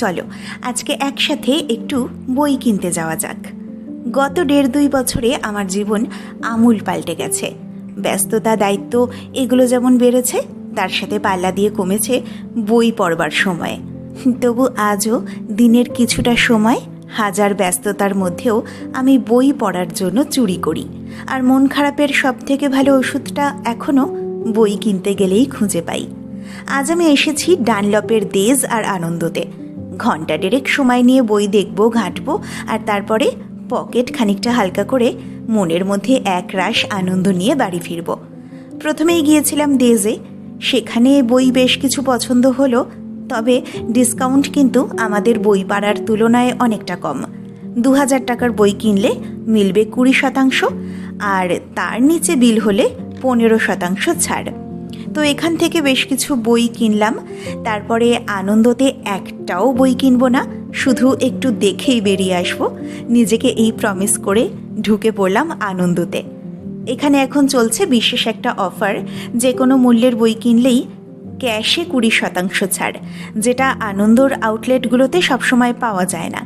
চলো, আজকে একসাথে একটু বই কিনতে যাওয়া যাক। গত দেড় দুই বছরে আমার জীবন আমূল পাল্টে গেছে। ব্যস্ততা, দায়িত্ব, এগুলো যেমন বেড়েছে, তার সাথে পাল্লা দিয়ে কমেছে বই পড়বার সময়। তবু আজও দিনের কিছুটা সময়, হাজার ব্যস্ততার মধ্যেও আমি বই পড়ার জন্য চুরি করি। আর মন খারাপের সব থেকে ভালো ওষুধটা এখনও বই কিনতে গেলেই খুঁজে পাই। আজ আমি এসেছি ডানলপের দেজ আর আনন্দতে। ঘণ্টা ডেরেক সময় নিয়ে বই দেখব, ঘাঁটব, আর তারপরে পকেট খানিকটা হালকা করে মনের মধ্যে এক রাশ আনন্দ নিয়ে বাড়ি ফিরব। প্রথমেই গিয়েছিলাম দেজে সেখানে বই বেশ কিছু পছন্দ হলো, তবে ডিসকাউন্ট কিন্তু আমাদের বই পাড়ার তুলনায় অনেকটা কম। দু হাজার টাকার বই কিনলে মিলবে কুড়ি শতাংশ, আর তার নিচে বিল হলে পনেরো শতাংশ ছাড়। তো এখান থেকে বেশ কিছু বই কিনলাম। তারপরে আনন্দতে একটাও বই কিনবো না, শুধু একটু দেখেই বেরিয়ে আসব। নিজেকে এই প্রমিস করে ঢুকে পড়লাম আনন্দতে। এখানে এখন চলছে বিশেষ একটা অফার যে কোনো মূল্যের বই কিনলেই ক্যাশে কুড়ি শতাংশ ছাড়, যেটা আনন্দর আউটলেটগুলোতে সবসময় পাওয়া যায় না।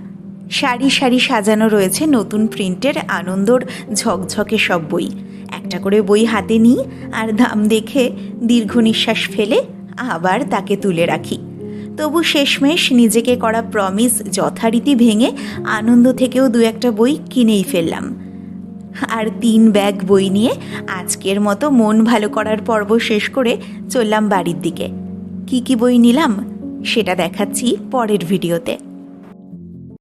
সারি সারি সাজানো রয়েছে নতুন প্রিন্টের আনন্দর ঝকঝকে সব বই। একটা করে বই হাতে নিই আর দাম দেখে দীর্ঘ নিঃশ্বাস ফেলে আবার তাকে তুলে রাখি। তবু শেষমেশ নিজেকে করা প্রমিস যথারীতি ভেঙে আনন্দ থেকেও দু একটা বই কিনেই ফেললাম। আর তিন ব্যাগ বই নিয়ে আজকের মতো মন ভালো করার পর্ব শেষ করে চললাম বাড়ির দিকে। কি কি বই নিলাম সেটা দেখাচ্ছি পরের ভিডিওতে।